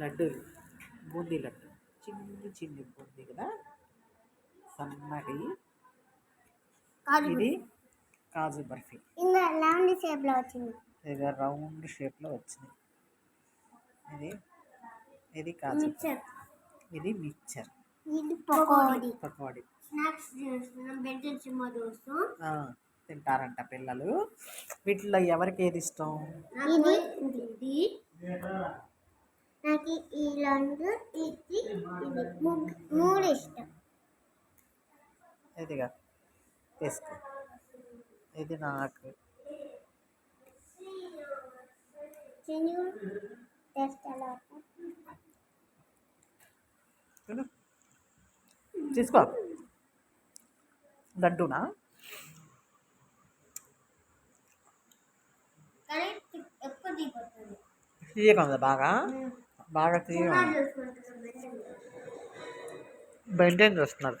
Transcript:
లడ్డూలు బూందీ లడ్డు. చిన్ని చిన్ని బూందీ కదా? సన్నటి కాజు ఇది కాజు బర్ఫీ. రౌండ్ షేప్లో వచ్చింది? ఇది రౌండ్ షేప్లో వచ్చింది. ఇది ఇది కాజు ఇది మిక్చర్. ఇది పకోడీ. పకోడీ. తింటారంట పిల్లలు. వీటిలో ఎవరికి ఏది ఇష్టం? నాకు ఈ రెండు ఇది ఇది మూడు ఇష్టం. ఇదిగా తీసుకో. ఇది నాకు. తీసుకో. లడ్డూనా? ఉంది బాగా? బాగా క్లీన్ మెయింటైన్ చేస్తున్నారు.